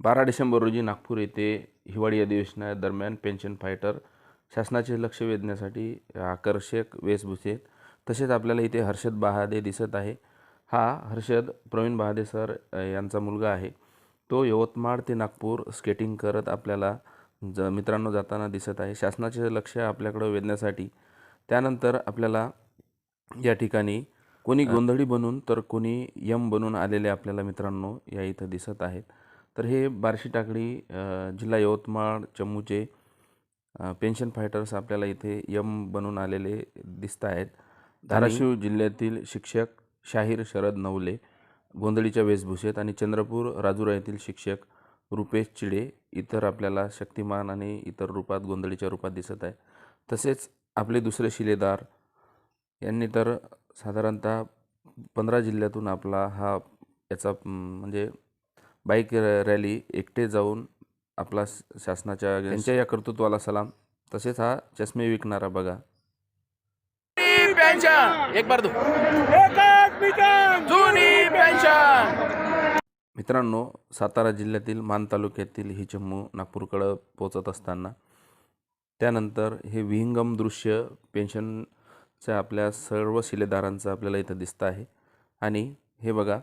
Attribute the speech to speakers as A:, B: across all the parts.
A: बारा डिसेंबर रोजी नागपूर येथे हिवाळी अधिवेशनादरम्यान पेन्शन फायटर शासनाचे लक्ष वेधण्यासाठी आकर्षक वेशभूषेत तसेच आपल्याला इथे हर्षद बहादे दिसत आहे. हा हर्षद प्रवीण बहादे सर यांचा मुलगा आहे. तो यवतमाळ ते नागपूर स्केटिंग करत आपल्याला ज मित्रांनो जाताना दिसत आहे. शासनाचे लक्ष आपल्याकडं वेधण्यासाठी त्यानंतर आपल्याला या ठिकाणी कोणी गोंधळी बनून तर कोणी यम बनून आलेले आपल्याला मित्रांनो या इथं दिसत आहेत. तर हे बार्शी टाकळी जिल्हा यवतमाळ चमूचे पेन्शन फायटर्स आपल्याला इथे यम बनून आलेले दिसत आहेत. धाराशिव जिल्ह्यातील शिक्षक शाहीर शरद नवले गोंधळीच्या वेशभूषेत आणि चंद्रपूर राजुरा येथील शिक्षक रुपेश चिडे इतर आपल्याला शक्तिमान आणि इतर रूपात गोंधळीच्या रूपात दिसत आहे तसेच आपले दुसरे शिलेदार यांनी तर साधारणतः पंधरा जिल्ह्यातून आपला हा याचा म्हणजे बाईक रॅ- रॅली एकटे जाऊन आपला शासनाच्या त्यांच्या या कर्तृत्वाला सलाम. तसेच हा चष्मे विकणारा बघा.
B: पेन्शन एक बार दो जुनी पेन्शन
A: मित्रांनो सातारा जिल्ह्यातील मान तालुक्यातील ही चमू नागपूरकडं पोचत असताना त्यानंतर हे विहंगम दृश्य पेन्शनच्या आपल्या सर्व शिलेदारांचं आपल्याला इथं दिसतं आहे. आणि हे बघा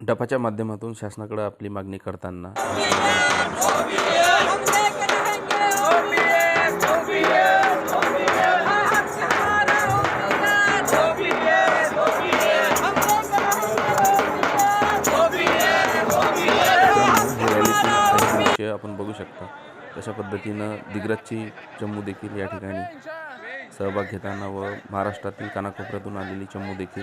A: डफाच्या माध्यमातून शासनाकडं आपली मागणी करताना. आपण बघू शकता तशा पद्धतीनं दिग्रजची चमू देखील या ठिकाणी सहभाग घेताना व महाराष्ट्रातील कानाकोपऱ्यातून आलेली चमू देखील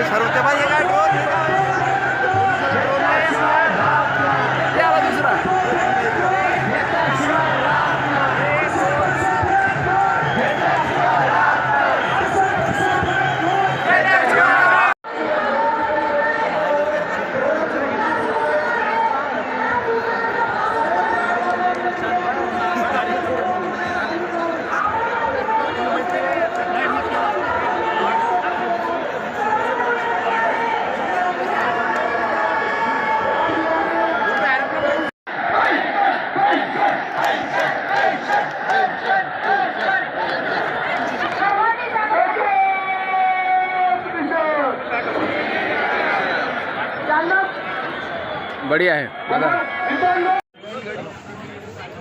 A: इथे जाहीर करतात
B: बढ़िया है